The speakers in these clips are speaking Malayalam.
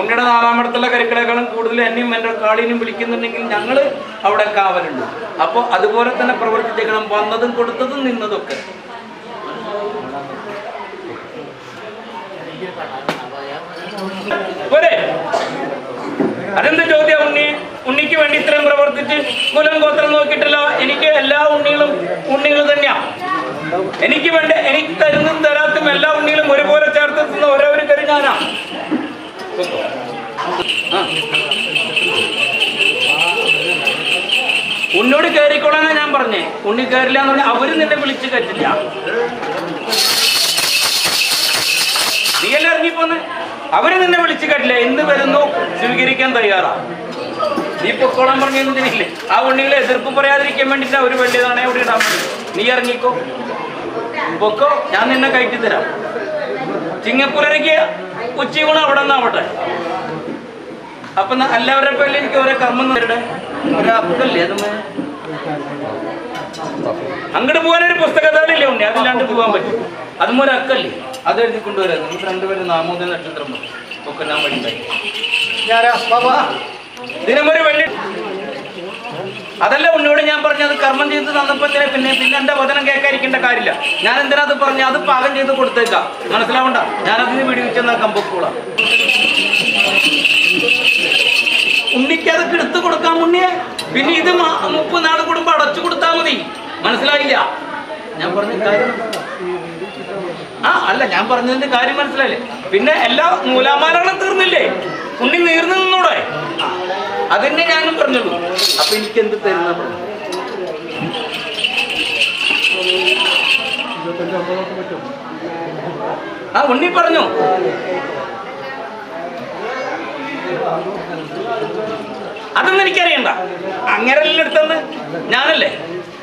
ഉണ്ണിയുടെ നാലാമടത്തുള്ള കരുക്കളെക്കാളും കൂടുതൽ എന്നെയും എന്റെ കാളിനും വിളിക്കുന്നുണ്ടെങ്കിൽ ഞങ്ങൾ അവിടെ കാവലുണ്ട്. അപ്പോൾ അതുപോലെ തന്നെ പ്രവർത്തിച്ചേക്കണം. വന്നതും കൊടുത്തതും നിന്നതൊക്കെ. അതെന്ത് ചോദ്യം ഉണ്ണി? ഉണ്ണിക്ക് വേണ്ടി ഇത്രയും പ്രവർത്തിച്ച് കുലം ഗോത്രം നോക്കിയിട്ടില്ല. എനിക്ക് എല്ലാ ഉണ്ണികളും ഉണ്ണികൾ തന്നെയാ. എനിക്ക് വേണ്ട എനിക്ക് തരുന്നതും തരാത്തും എല്ലാ ഉണ്ണികളും ഒരുപോലെ ചേർത്ത് തിന്ന ഒരേ ഞാനാ ഉന്നോട് കയറിക്കോളാനാ ഞാൻ പറഞ്ഞേ. ഉണ്ണി കയറില്ല എന്ന് പറഞ്ഞാൽ അവർ നിന്നെ വിളിച്ചു കയറ്റില്ല നീ എല്ലാം ഇറങ്ങിപ്പോന്ന്? അവർ നിന്നെ വിളിച്ചു കയറ്റില്ല എന്ത് വരുന്നു? സ്വീകരിക്കാൻ തയ്യാറാ. നീ പൊക്കോളാൻ പറഞ്ഞില്ലേ ആ ഉണ്ണികളെ എതിർപ്പ് പറയാതിരിക്കാൻ വേണ്ടിട്ട് അവർ വലിയതാണേ അവിടെ ഇടാൻ നീ ഇറങ്ങിക്കോ. പൊക്കോ. ഞാൻ നിന്നെ കയറ്റി തരാം ചിങ്ങപ്പുലരയ്ക്ക് ഉച്ചയൂണ് അവിടെ നിന്നാവട്ടെ അപ്പൊ എല്ലാവരുടെ പേരിൽ എനിക്ക് ഓരോ കർമ്മം നേരിടെ അത് അങ്ങോട്ട് പോകാൻ ഒരു പുസ്തകത്താളില്ലേ ഉണ്ട് അതില്ലാണ്ട് പോകാൻ പറ്റും. അതും ഒരു അക്കല്ലേ അത് എഴുതി കൊണ്ടുവരാം. നമുക്ക് രണ്ടുപേരും നാമോദയ നക്ഷത്രം ഒക്കെ ഞാൻ വഴി ദിനം ഒരു വെള്ളി അതല്ല ഉന്നോട് ഞാൻ പറഞ്ഞു അത് കർമ്മം ചെയ്ത് തന്നപ്പോ എന്തിനാ പിന്നെ പിന്നെ എന്റെ വചനം കേൾക്കാതിരിക്കേണ്ട കാര്യമില്ല. ഞാൻ എന്തിനാ അത് പറഞ്ഞു? അത് പാകം ചെയ്ത് കൊടുത്തേക്കാം. മനസ്സിലാവണ്ട? ഞാനതിന് വിടിവിച്ചെന്നാ കമ്പക്കൂള. ഉണ്ണിക്ക് അതൊക്കെ എടുത്തു കൊടുക്കാൻ മുന്നേ പിന്നെ ഇത് മുപ്പത് നാൾ കൂടുമ്പോ അടച്ചു കൊടുത്താൽ മതി. മനസ്സിലായില്ല? ഞാൻ പറഞ്ഞ കാര്യം ആ അല്ല ഞാൻ പറഞ്ഞതിന്റെ കാര്യം മനസ്സിലായില്ലേ? പിന്നെ എല്ലാ നൂലാമാലകളും തീർന്നില്ലേ ഉണ്ണി നീർന്നു നിന്നൂടെ ആ, അതന്നെ ഞാനും പറഞ്ഞുള്ളൂ. അപ്പൊ എനിക്ക് എന്ത് തരുന്ന ആ ഉണ്ണി പറഞ്ഞു? അതൊന്നും എനിക്കറിയണ്ട. അങ്ങനെല്ലാം എടുത്തെന്ന് ഞാനല്ലേ?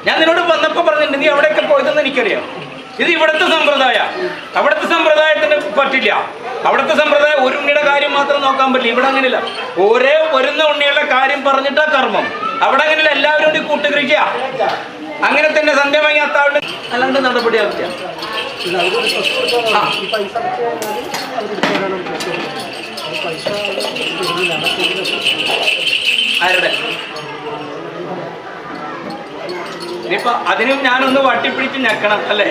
ഞാൻ നിന്നോട് വന്നപ്പോ പറഞ്ഞിട്ടുണ്ട് നീ എവിടെയൊക്കെ പോയതെന്ന് എനിക്കറിയാം. ഇത് ഇവിടുത്തെ സമ്പ്രദായ അവിടുത്തെ സമ്പ്രദായത്തിന് പറ്റില്ല. അവിടുത്തെ സമ്പ്രദായം ഒരു ഉണ്ണിയുടെ കാര്യം മാത്രം നോക്കാൻ പറ്റില്ല. ഇവിടെ അങ്ങനെയില്ല. ഒരേ വരുന്ന ഉണ്ണികളുടെ കാര്യം പറഞ്ഞിട്ടാ കർമ്മം. അവിടെ അങ്ങനെയല്ല. എല്ലാവരും കൂടി കൂട്ടുകൃഷിയാ. അങ്ങനെ തന്നെ സന്ധ്യ വാങ്ങിയാത്താവുണ്ട് അല്ലാണ്ട് നടപടിയാക്കില്ല ആ. ആരുടെ? ഇനിയിപ്പൊ അതിനും ഞാനൊന്ന് വട്ടിപ്പിടിച്ച് ഞെക്കണം അല്ലേ?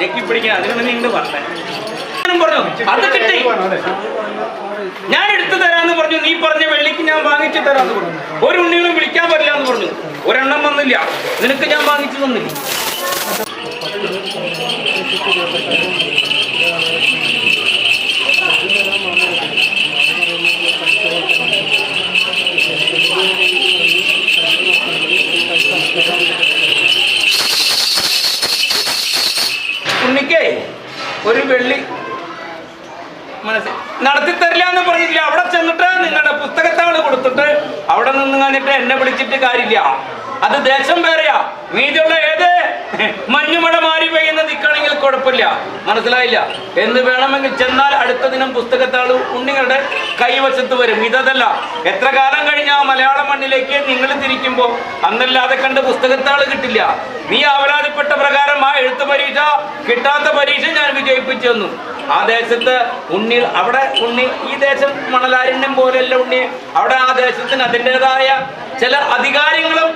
ഞെക്കി പിടിക്കണം അതിനൊന്ന് നിങ്ങൾ പറഞ്ഞേ ഞാനും പറഞ്ഞു അത് കിട്ടി ഞാൻ എടുത്തു തരാന്ന് പറഞ്ഞു നീ പറഞ്ഞ വെള്ളിക്ക് ഞാൻ വാങ്ങിച്ചു തരാന്ന് പറഞ്ഞു. ഒരു ഉണ്ണികളും വിളിക്കാൻ പറ്റില്ല എന്ന് പറഞ്ഞു. ഒരെണ്ണം വന്നില്ല. നിനക്ക് ഞാൻ വാങ്ങിച്ചു തന്നില്ല. ഒരു വെള്ളി മനസ്സിൽ നടത്തി തരില്ല എന്ന് പറഞ്ഞില്ല അവിടെ ചെന്നിട്ട് നിങ്ങളുടെ പുസ്തകത്താൾ കൊടുത്തിട്ട് അവിടെ നിന്ന് കഴിഞ്ഞിട്ട് എന്നെ വിളിച്ചിട്ട് കാര്യമില്ല. അത് ദേശം വേറെയാ. വീതിയുള്ള ഏത്? മഞ്ഞുമഴ മാറി പെയ്യുന്ന നിൽക്കുകയാണെങ്കിൽ കുഴപ്പമില്ല. മനസ്സിലായില്ല? എന്ന് വേണമെങ്കിൽ ചെന്നാൽ അടുത്ത ദിനം പുസ്തകത്താൾ ഉണ്ണികളുടെ കൈവശത്ത് വരും. ഇതല്ല എത്ര കാലം കഴിഞ്ഞ ആ മലയാള മണ്ണിലേക്ക് നിങ്ങൾ തിരിക്കുമ്പോൾ അന്നല്ലാതെ കണ്ട് പുസ്തകത്താൾ കിട്ടില്ല. നീ അപരാധപ്പെട്ട പ്രകാരം ആ എഴുത്ത് പരീക്ഷ കിട്ടാത്ത പരീക്ഷ ഞാൻ വിജയിപ്പിച്ചു തന്നു. ആ ദേശത്ത് ഉണ്ണി അവിടെ ഉണ്ണി ഈ ദേശം മണലാരണ്യം പോലെയല്ല ഉണ്ണി. അവിടെ ആ ദേശത്തിന് അതിന്റെതായ ചില അധികാരങ്ങളും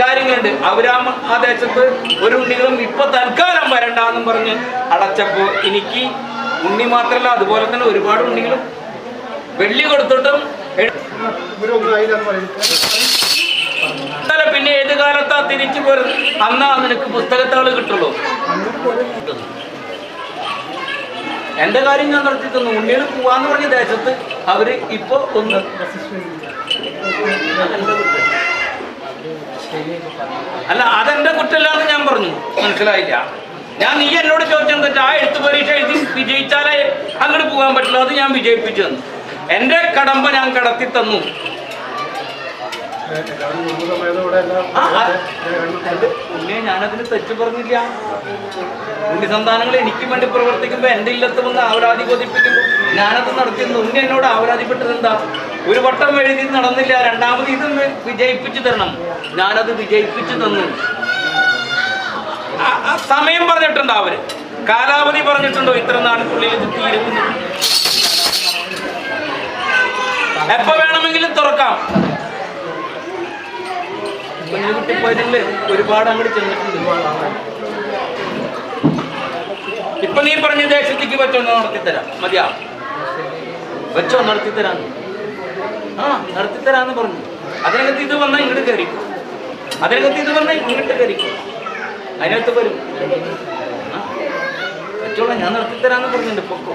കാര്യങ്ങളുണ്ട്. അവരാ ആ ദേശത്ത് ഒരു ഉണ്ണികളും ഇപ്പൊ തൽക്കാലം വരണ്ടെന്നും പറഞ്ഞ് അടച്ചപ്പോ എനിക്ക് ഉണ്ണി മാത്രമല്ല അതുപോലെ തന്നെ ഒരുപാട് ഉണ്ണികളും വെള്ളി കൊടുത്തിട്ടും പിന്നെ ഏത് കാലത്താ തിരിച്ചു പോരുന്നത്? അന്നാ നിനക്ക് പുസ്തകത്താൾ കിട്ടുള്ളൂ. എന്റെ കാര്യം ഞാൻ നടത്തി തന്നു ഉണ്ണികൾ പോവാന്ന് പറഞ്ഞ ദേശത്ത് അവർ ഇപ്പൊ ഒന്ന്. അല്ല അതെന്റെ കുറ്റമല്ലാന്ന് ഞാൻ പറഞ്ഞു. മനസ്സിലായില്ല. ഞാൻ നീ എന്നോട് ചോദിച്ചത് തെറ്റ് ആ എഴുത്ത് പരീക്ഷ എഴുതി വിജയിച്ചാലേ അങ്ങോട്ട് പോകാൻ പറ്റില്ല അത് ഞാൻ വിജയിപ്പിച്ചു തന്നു. എന്റെ കടമ്പ ഞാൻ കടത്തി തന്നു. ഉണ്ണിയെ ഞാനതിന് തെറ്റ് പറഞ്ഞില്ല. ഉണ്ണി സന്താനങ്ങൾ എനിക്ക് വേണ്ടി പ്രവർത്തിക്കുമ്പോ എന്റെ ഇല്ലത്ത് വന്ന് ആവരാതി ബോധിപ്പിക്കുന്നു ഞാനത് നടത്തിയെന്ന് ഉണ്ണി എന്നോട് ആവരാതിപ്പെട്ടത് എന്താ ഒരു വട്ടം എഴുതി നടന്നില്ല രണ്ടാമത് ഇത് വിജയിപ്പിച്ചു തരണം. ഞാനത് വിജയിപ്പിച്ചു തന്നു. സമയം പറഞ്ഞിട്ടുണ്ടോ അവർ? കാലാവധി പറഞ്ഞിട്ടുണ്ടോ ഇത്ര നാളിനുള്ളിൽ ഇത് തീരുന്നു? എപ്പോ വേണമെങ്കിലും തുറക്കാം. കുഞ്ഞുകുട്ടി പോയിട്ടുണ്ട് ഒരുപാട് അങ്ങോട്ട് ചെന്നിട്ടുണ്ട് ഇപ്പൊ നീ പറഞ്ഞ ദേശത്തേക്ക് വെച്ചൊന്ന് നടത്തിത്തരാം മതിയാ? വെച്ചോ നടത്തിത്തരാന്ന് ആ നടത്തിത്തരാന്ന് പറഞ്ഞു. അതിനകത്ത് ഇത് വന്നാൽ ഇങ്ങോട്ട് കയറിക്കും അതിനകത്ത് ഇത് വന്നാൽ ഇങ്ങോട്ട് കയറിക്കും അതിനകത്ത് വരും. വെച്ചോളാം ഞാൻ നടത്തിത്തരാന്ന് പറഞ്ഞിട്ടുണ്ട്. പൊക്കോ.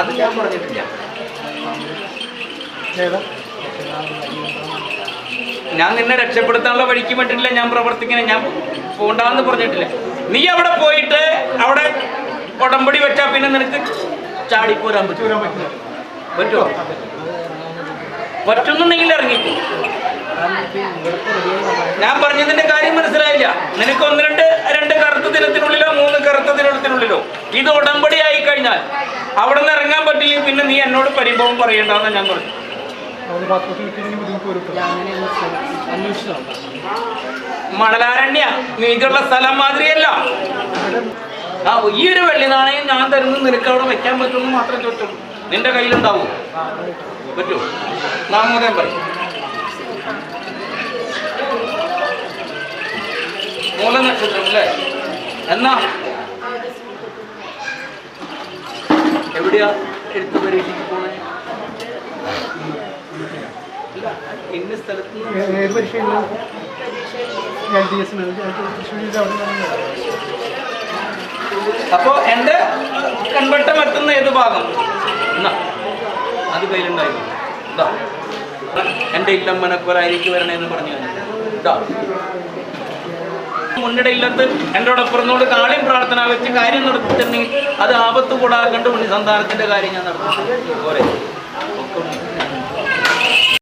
അത് ഞാൻ പറഞ്ഞിട്ടില്ല. ഞാൻ നിന്നെ രക്ഷപ്പെടുത്താനുള്ള വഴിക്ക് വേണ്ടിയിട്ടില്ല ഞാൻ പ്രവർത്തിക്കുന്ന ഞാൻ പോണ്ടാന്ന് പറഞ്ഞിട്ടില്ല. നീ അവിടെ പോയിട്ട് അവിടെ ഉടമ്പടി വെച്ചാ പിന്നെ നിനക്ക് ചാടിപ്പോരാൻ പറ്റും പറ്റുമോ? പറ്റുന്നുണ്ടെങ്കിൽ ഇറങ്ങിക്കും ഞാൻ പറഞ്ഞതിന്റെ കാര്യം മനസ്സിലായില്ല. നിനക്ക് ഒന്ന് രണ്ട് രണ്ട് കറുത്ത ദിനത്തിനുള്ളിലോ മൂന്ന് കറുത്ത ദിനത്തിനുള്ളിലോ ഇത് ഉടമ്പടി ആയി കഴിഞ്ഞാൽ അവിടെ നിന്ന് ഇറങ്ങാൻ പറ്റില്ലെങ്കിൽ പിന്നെ നീ എന്നോട് പരിഭവം പറയണ്ടെന്ന് ഞാൻ പറഞ്ഞു മണലാരണ്യ നീക്കുള്ള സ്ഥലം മാതിരിയല്ല. ആ ഈ ഒരു വെള്ളി നാണയം ഞാൻ തരുന്നത് നിനക്ക് അവിടെ വെക്കാൻ പറ്റുമെന്ന് മാത്രം ചോദിച്ചു നിന്റെ കയ്യിലുണ്ടാവും? പറ്റുമോ നാമോദയം പറയും. മൂലനക്ഷത്രം അല്ലേ? എന്നാ? എവിടെയാ എടുത്ത് പരീക്ഷയ്ക്ക് പോണേ? ഇന്ന സ്ഥലത്ത് അപ്പോ എന്റെ കൺവെട്ടം എത്തുന്ന ഏത് ഭാഗം? അത് കയ്യിലുണ്ടായിരുന്നു എന്റെ ഇല്ലം മനക്കുവര എനിക്ക് വരണേന്ന് പറഞ്ഞു മുന്നിട മുന്നിടെ ഇല്ലത്ത് എന്നോടൊപ്പുറന്നോട് കാളിയും പ്രാർത്ഥന വെച്ച് കാര്യം നടത്തിയിട്ടുണ്ടെങ്കിൽ അത് ആപത്ത് കൂടാകണ്ട് ഉണ്ണി സന്താനത്തിന്റെ കാര്യം ഞാൻ നടത്തുന്നു.